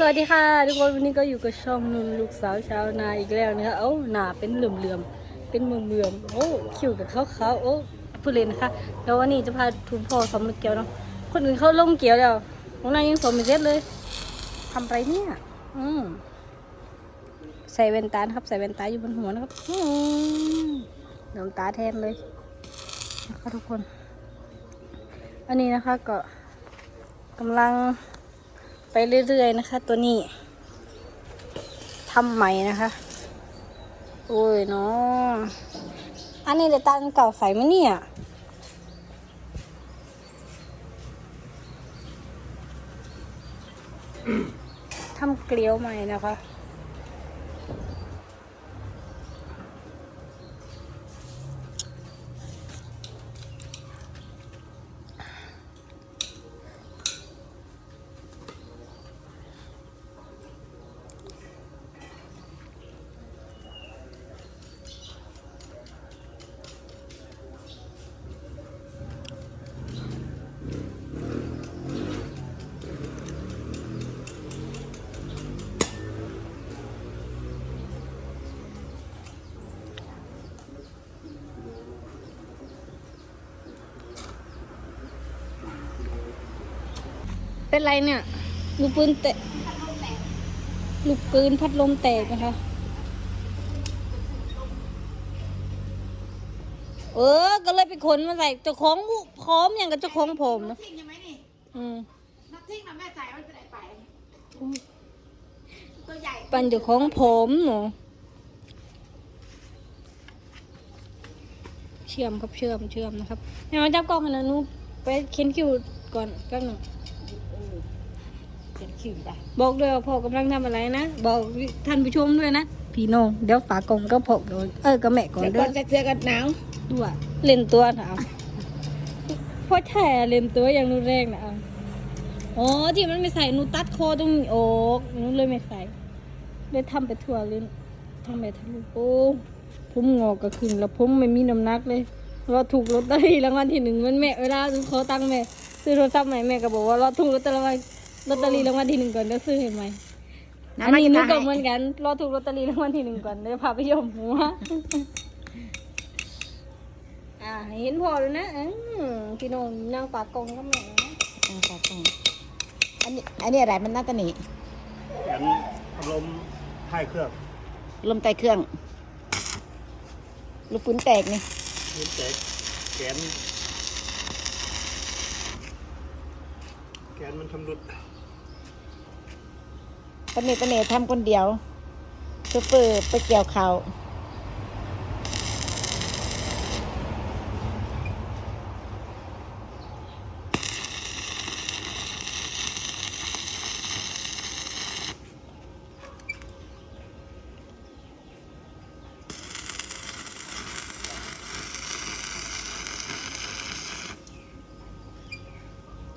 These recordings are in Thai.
สวัสดีค่ะ ทุกคนวันนี้ก็อยู่กับช่องนุ่นลูกสาวชาวนาอีกแล้วนะคะเอ้าหนาเป็นเหลื่อมๆเป็นเมือมๆโอ้คิวกับเขาวๆโอ้ผู้เล่นนะคะแล้ววันนี้จะพาทุนพ่อสมเกียวเนาะคนอื่นเขาลงเกียวแล้วของนายยังสมไม่เสร็จเลยทำไรเนี่ยอืมใส่แว่นตาครับใส่แว่นตาอยู่บนหัวนะครับอืมน้ำตาแทนเลยนะคะทุกคน อันนี้นะคะก็กำลัง ไปเรื่อยๆนะคะ ตัวนี้ทำใหม่นะคะ โอ้ยเนาะอันนี้เดตันเก่าใส่ไหมเนี่ยทำเกลียวใหม่นะคะ เป็นไรเนี่ย ลูกปืนแตกลูกปืนพัดลมแตกนะคะ เออ ก็เลยไปขนมาใส่เจ้าของพร้อมอย่างกับเจ้าของผมนะทิ้งใช่ไหมนี่อืมนักทิ้งนะแม่ใส่ไว้ไปไหนไปตัวใหญ่ปันเจ้าของผมหนูเชื่อมครับเชื่อมเชื่อมนะครับเดี๋ยวมาจับกล้องกันนะหนูไปเขียนคิวก่อนแป๊บหนึง เขียนคิวไปบอกด้วยว่าพ่อกำลังทำอะไรนะ บอกท่านผู้ชมด้วยนะ พี่น้องเดี๋ยวฝากกล่องก็พ่อก่อนเออก็แม่ก่อนเดี๋ยวด้ก่วอยนจะเสื้อกันหนาวด้วยเล่นตัวนะเอาพ่อแท้เล่นตัวอย่างนูนแรงนะเอาอ๋อที่มันไม่ใส่หนูตัดคอตรงนี้ออกหนูเลยไม่ใส่เลยทำไปทั่วเลยทำไปทะลุโอ้ผมงอกก็ขึ้นแล้วผมไม่มีน้ำหนักเลยเราถูกลอตเตอรี่รางวัลที่หนึ่งมันแม่เวลาหนูขอตังค์แม่ซื้อโทรศัพท์ใหม่แม่ก็บอกว่าเราถูกลอตเตอรี่ล อตเตอรี่รางวัลที่หนึ่งก่อนแล้วซื้อให้ใหม่อันนี้หนูก็เหมือนกันรอถูกลอตเตอรี่รางวัลที่หนึ่งก่อนเดี๋ยวพาไปยมหัวอ่าเห็นพอแล้วนะอืมพี่น้องนางปากกงก็แม่นะอ่าขอบคุณอันนี้อันนี้อะไรมันน่าตะหนีแขนลมท้ายเครื่อง ลมใต้เครื่องลูกปืนแตกนี่นิ้วแตกแขนแขนมันชำรุด ปะเนปะเนทำคนเดียวโชเฟอร์ไปเกี่ยวเขา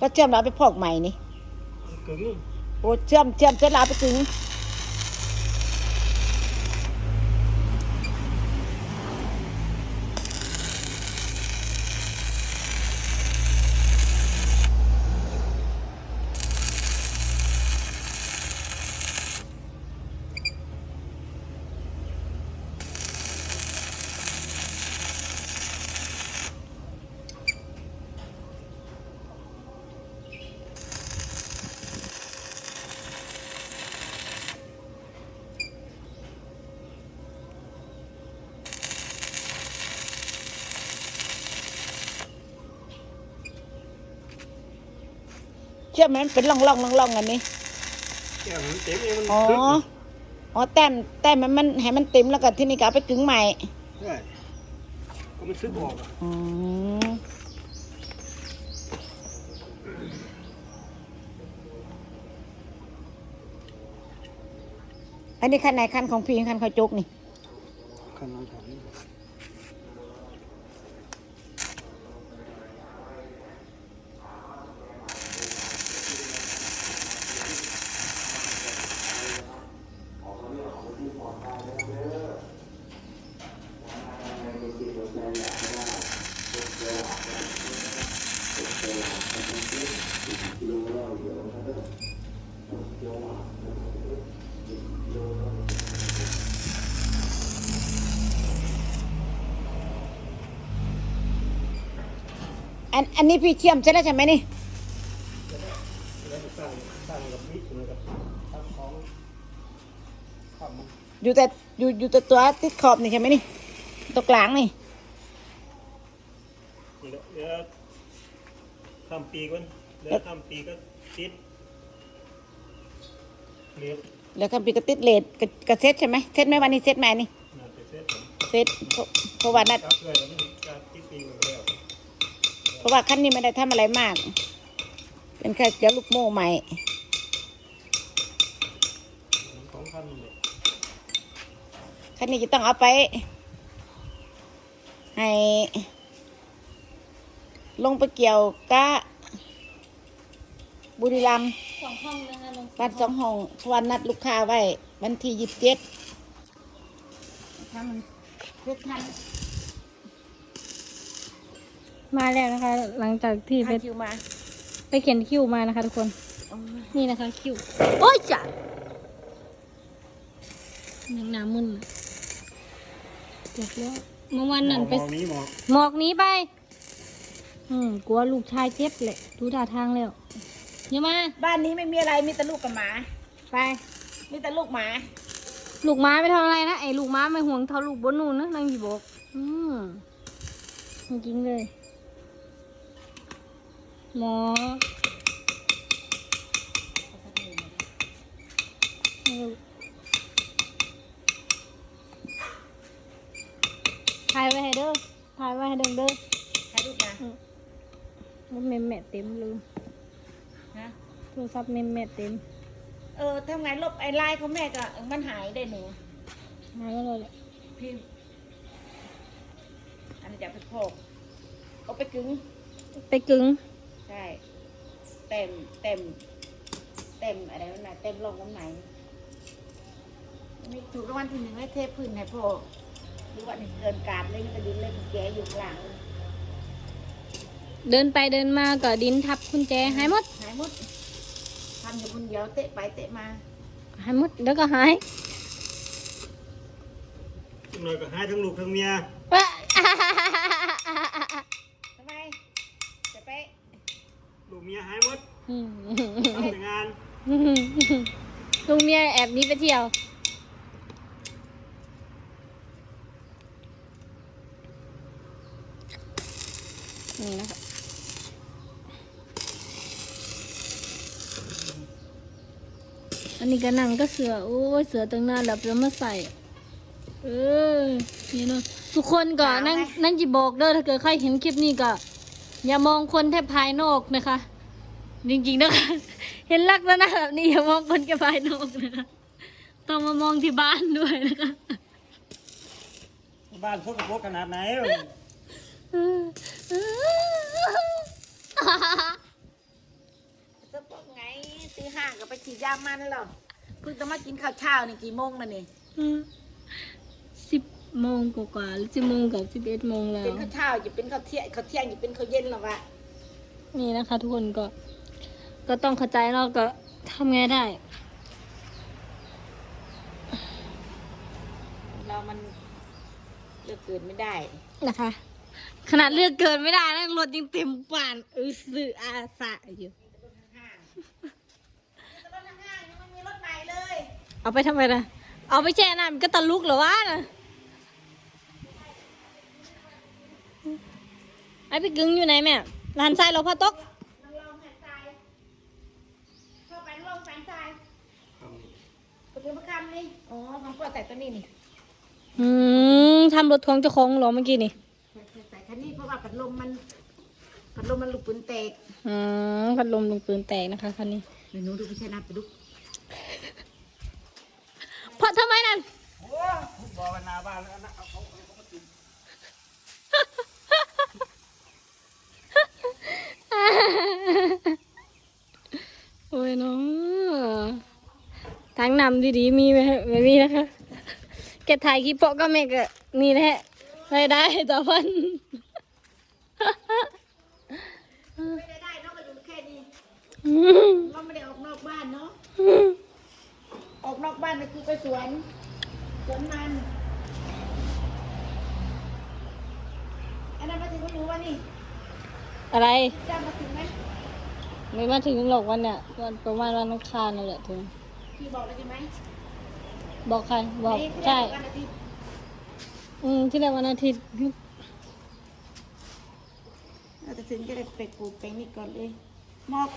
ก็เชื่อมเราไปพอกใหม่นี่ โอ้เชื่อมเชื่อมเชื่อมเราไปถึง ชื่อมมันเป็นร่องร่องร่องร่องอันนี้แก้วมันเต็มเองมันอ๋อซึกอ๋อแต้มแต้มมันมันให้มันเต็มแล้วก็ที่นี่ก็เอาไปกึ่งใหม่ใช่ก็มันซึกออกอะอืมอันนี้คันไหนคันของพี่คันเขาจกนี่ขนาดถัง อันอันนี้พี่เชื่อมใช่แล้วใช่ไหมนี่แล้วจะสร้างสร้างกับมิตรเหมือนกับทำของข้ามมันอยู่แต่อยู่อยู่แต่ตัวติดขอบนี่ใช่ไหมนี่ตัวกลางนี่เหลือข้ามปีก่อนเหลือข้ามปีก็ติดเหลือแล้วก็พี่ก็ติดเลดกกระเซ็ตใช่ไหมเซ็ตไหมวันนี้เซ็ตไหมนี่น่าจะเสร็จผมเซ็ตเพราะเพราะว่านัดครับเลยแล้วมันจะติดปีหมดแล้วเพ ราะว่าขั้นนี้ไม่ได้ทำอะไรมาก เป็นแค่เดี๋ยวลูกโม่ใหม่ขั้นนี้จะต้องเอาไป ให้ ลงไปเกี่ยวกะบุรีรัมย์สองห้องนะคะลงบ้านสองห้องเพราะวันนัดลูกค้าไว้ วันที่ยี่สิบเจ็ดทำเพื่อทัน มาแล้วนะคะ หลังจากที่ไปทันคิวมาไปเขียนคิวมานะคะ ทุกคนโอ้ยนี่นะคะคิว โอ้ยจ้ะยังหนามึนเจ็บแล้วเมื่อวันนั้นไปมองนี้มองหมอกหนี้ไป อืมกลัวลูกชายเจ็บแหละดูท่าทางแล้วเดี๋ยวมา บ้านนี้ไม่มีอะไรมีแต่ลูกกับหมา ไป มีแต่ลูกหมา ลูกม้าไม่ทำอะไรนะไอ้ลูกม้าไม่ห่วงเท่าลูกบนนูนนะนางหยีบอก อืมจริงๆเลย หมอถ่ายไว้ให้เด้อถ่ายไว้ให้เด้อเด้อใครลูกนะว่าเมมแม่เต็มลืมฮะโทรศัพท์เมมแม่เต็ม เออทำไงลบไอ้ไลน์ของแม่ก็มันหายได้หนูหายแล้วเลยพี่อันนี้จะไปโพกเอาไปกึ้งไปกึง ใช่ เต็มเต็ม เต็มอะไรนั่นน่ะเต็มลงน้ำไหนนี่ถูกรางวัลที่หนึ่งให้เทพื้นให้พ่อหรือว่านี่เกินการเล่นกระดินเล่นแกอยู่กลางเดินไปเดินมาก็ดินทับกุญแจหายหมดหายหมดทำอยู่คนเดียวเตะไปเตะมาหายหมดแล้วก็หายอีกหน่อยก็หายทั้งลูกทั้งเมีย ทำไมจะไป ลูกเมียหายหมด อืม ทำแต่งาน ลุงเมียแอบหนี้ไปเที่ยว นี่นะคะอันนี้ก็นั่งก็เสือ โอ้ยเสือตั้งนานแล้วแล้วมาใส่ เออ นี่เนาะทุกคนก็นั่งนั่งจีบอกเด้อถ้าเกิดใครเห็นคลิปนี้ก็ อย่ามองคนแค่ภายนอกนะคะ จริงๆนะคะ เห็นลักษณะแบบนี้อย่ามองคนแค่ภายนอกนะคะต้องมามองที่บ้านด้วยนะคะบ้านพวกกระโปงขนาดไหนจะพวกไงตีห้าก็ไปฉีดยามันแล้วเพิ่งจะมากินข้าวเช้านี่กี่โมงแล้วนี่สิบโมงกว่าๆหรือสิบโมงกับสิบเอ็ดโมงแล้เป็วนข้าวเช้าจะเป็นข้าวเที่ยงข้าวเที่ยงจะเป็นข้าวเย็นแล้ววะนี่นะคะ ทุกคนก็ ก็ต้องเข้าใจเราก็ทำไงได้ เรามันเลือกเกินไม่ได้นะคะ ขนาดเลือกเกินไม่ได้นะรถยังเต็มป่านอือสืออาสะอยู่ห้างแต่รถห้างยังไม่มีรถใหม่เลยเอาไปทำไมนะเอาไปแช่น้ำมันก็ตะลุกเหรอวะนะไอ้พี่กึ้งอยู่ไหนแม่ร้านทรายเราพอตก น้องลองแผ่นทรายเข้าไปลองแผ่นทราย ไปดูประคำนี่ อ๋อของพ่อใส่ตัวนี้นี่อืมทำรถของเจ้าของเหรอเมื่อกี้นี่ใส่ใส่คันนี้เพราะว่าพัดลมมันพัดลมมันลูกปืนแตกอืมพัดลมลงปืนแตกนะคะคันนี้เดี๋ยวหนูดูพี่ชนะไปดูเพราะทำไมนั่นโอ้บอกกันหนาบ้านแล้วนะเอาเขาเอาเขามากิน โอ้ยน้อง ทางนำดีๆมีไหมไม่มีนะคะแกถ่ายคลิปโปะก็เมกอะนี่แหละรายได้ต่อวันไม่ได้ได้เนาะก็อยู่แค่นี้อืมเราไม่ได้ออกนอกบ้านเนาะออกนอกบ้านก็คือไปสวนสวนมันอันนั้นมาถึงก็รู้ว่านี่อะไรจะมาถึงไหมไม่มาถึงหรอกวันเนี่ยวันประมาณวันอังคารนั่นแหละถึง พี่บอกเลยใช่ไหมบอกใครบอกนี่ใช่ วันอาทิตย์อืม ที่แรกวันอาทิตย์เราจะถึงจะได้ไปปลูกแปลงนี้ก่อนเลยหมอก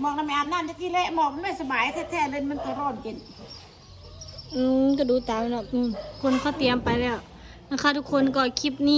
หมอกน้ำไม่อาบน้ำจะกี่แหละหมอกมันไม่สบายแท้ๆเลยมันก็ร้อนเกินอืมก็ดูตามเนาะอืมคนเขาเตรียมไปแล้ว นะคะ ทุกคนก็คลิปนี้